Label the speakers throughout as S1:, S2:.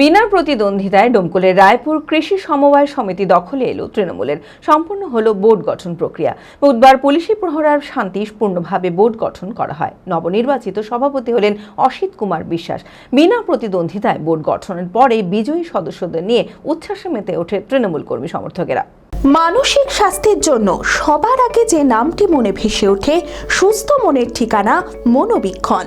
S1: বিনা প্রতিদ্বন্দ্বিতায় ডোমকলের রায়পুর কৃষি সমবায় সমিতি দখলে এলো তৃণমূলের। সম্পূর্ণ হলো বোর্ড গঠন প্রক্রিয়া। বুধবার পুলিশি প্রহরার শান্তিপূর্ণভাবে বোর্ড গঠন করা হয়। নবনির্বাচিত সভাপতি হলেন অসিত কুমার বিশ্বাস। বিনা প্রতিদ্বন্দ্বিতায় বোর্ড গঠনের পরে বিজয়ী সদস্যদের নিয়ে উচ্ছ্বাসে মেতে ওঠে তৃণমূল কর্মী সমর্থকেরা।
S2: মানসিক স্বাস্থ্যের জন্য সবার আগে যে নামটি মনে ভেসে ওঠে, সুস্থ মনের ঠিকানা মনোবীক্ষণ।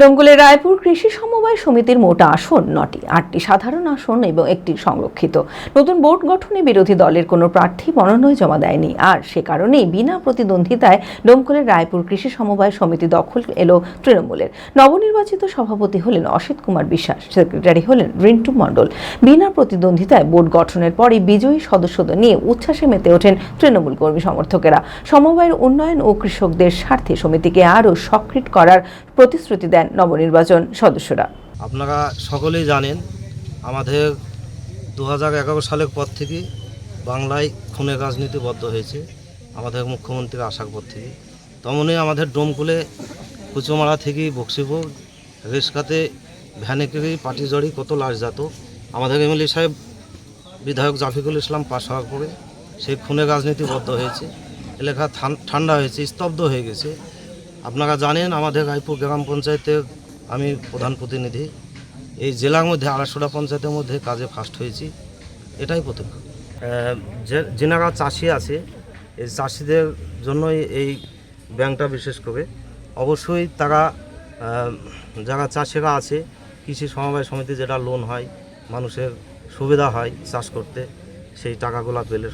S1: ডোমকলের রায়পুর কৃষি সমবায় সমিতির মোট আসন নটি। আটটি সাধারণ আসন এবং একটি সংরক্ষিত। নতুন বোর্ড গঠনে বিরোধী দলের কোনো প্রার্থী মনোনয়ন জমা দেয়নি। আর সে কারণেই বিনা প্রতিদ্বন্দ্বিতায় ডোমকলের রায়পুর কৃষি সমবায় সমিতি দখল এলো তৃণমূলের। নবনির্বাচিত সভাপতি হলেন অসিত কুমার বিশ্বাস, সেক্রেটারি হলেন রিন্টু মণ্ডল। বিনা প্রতিদ্বন্দ্বিতায় বোর্ড গঠনের পরই বিজয়ী সদস্যদের নিয়ে উচ্ছ্বাসে মেতে ওঠেন তৃণমূল কর্মী সমর্থকেরা। সমবায়ের উন্নয়ন ও কৃষকদের স্বার্থে সমিতিকে আরও সক্রিয় করার প্রতিশ্রুতি দেন নবনির্বাচন সদস্যরা।
S3: আপনারা সকলেই জানেন, আমাদের দু হাজার এগারো সালের পর থেকে বাংলায় খুনের রাজনীতি বদ্ধ হয়েছে, আমাদের মুখ্যমন্ত্রীর আসার পর থেকে। তেমনই আমাদের ডোমকুলে কুচোমারা থেকে বক্সিপুর রেসকাতে ভ্যানে করে পাটি জড়ি কত লাশ যেত আমাদের এমএলএ সাহেব, বিধায়ক জাফিকুল ইসলাম পাশ হওয়ার পরে সেই খুনের রাজনীতি বদ্ধ হয়েছে, এলাকা ঠান- ঠান্ডা হয়েছে, স্তব্ধ হয়ে গেছে। আপনারা জানেন আমাদের রায়পুর গ্রাম পঞ্চায়েতের আমি প্রধান প্রতিনিধি। এই জেলার মধ্যে আড়াইশোটা পঞ্চায়েতের মধ্যে কাজে ফার্স্ট হয়েছি। এটাই প্রথম। যেনারা চাষি আছে, এই চাষিদের জন্যই এই ব্যাংকটা বিশেষ করে। অবশ্যই তারা যারা চাষিরা আছে, কৃষি সমবায় সমিতি যেটা লোন হয়, মানুষের সুবিধা হয় চাষ করতে, সেই টাকাগুলো পেলে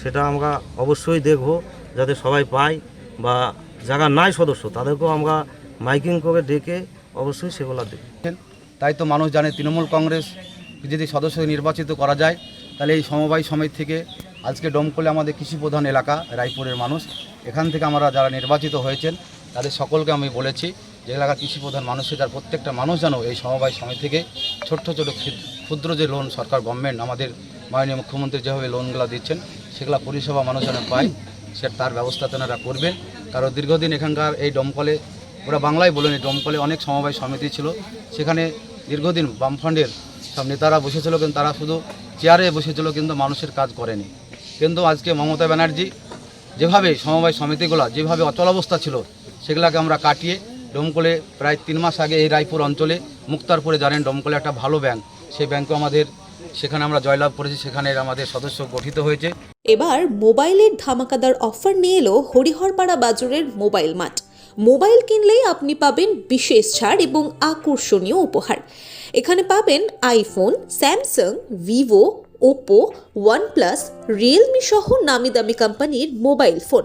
S3: সেটা আমরা অবশ্যই দেখব, যাতে সবাই পায় বা যারা নাই সদস্য, তাদেরকেও আমরা মাইকিং করে ডেকে অবশ্যই সেগুলো দেব।
S4: তাই তো মানুষ জানে তৃণমূল কংগ্রেস যদি সদস্য নির্বাচিত করা যায়, তাহলে এই সমবায় সমিতি থেকে আজকে ডোমকলে আমাদের কৃষি প্রধান এলাকা, রায়পুরের মানুষ, এখান থেকে আমরা যারা নির্বাচিত হয়েছেন, তাদের সকলকে আমি বলেছি যে এলাকার কৃষি প্রধান মানুষের যার প্রত্যেকটা মানুষ যেন এই সমবায় সমিতি থেকে ছোট্ট ছোট ক্ষুদ- ক্ষুদ্র যে লোন সরকার গভর্নমেন্ট আমাদের মাননীয় মুখ্যমন্ত্রী যেভাবে লোনগুলো দিচ্ছেন, সেগুলো পরিষেবা মানুষ যেন পায়। সে তার ব্যবস্থা তেনারা করবেন। কারণ দীর্ঘদিন এখানকার এই ডোমকলে ওরা বাংলায় বলেন এই ডোমকলে অনেক সমবায় সমিতি ছিল। সেখানে দীর্ঘদিন বামফ্রন্টের সব নেতারা বসেছিল, কিন্তু তারা শুধু চেয়ারে বসেছিল, কিন্তু মানুষের কাজ করেনি। কিন্তু আজকে মমতা ব্যানার্জি যেভাবে সমবায় সমিতিগুলো, যেভাবে অচল অবস্থা ছিল, সেগুলোকে আমরা কাটিয়ে ডমকলে প্রায় তিন মাস আগে এই রায়পুর অঞ্চলে মুক্তারপুরে জানেন ডমকলে একটা ভালো ব্যাংক সেই ব্যাংকও আমাদের সেখানে আমরা জয়লাভ করেছি, সেখানে আমাদের সদস্য গঠিত হয়েছে।
S5: এবার মোবাইলের ধামাকাদার অফার নিয়ে এলো হরিহরপাড়া বাজারের মোবাইল মাঠ মোবাইল কিনলেই আপনি পাবেন বিশেষ ছাড় এবং আকর্ষণীয় উপহার। এখানে পাবেন iPhone, Samsung, Vivo, Oppo, OnePlus, Realme সহ নামি দামি কোম্পানির মোবাইল ফোন।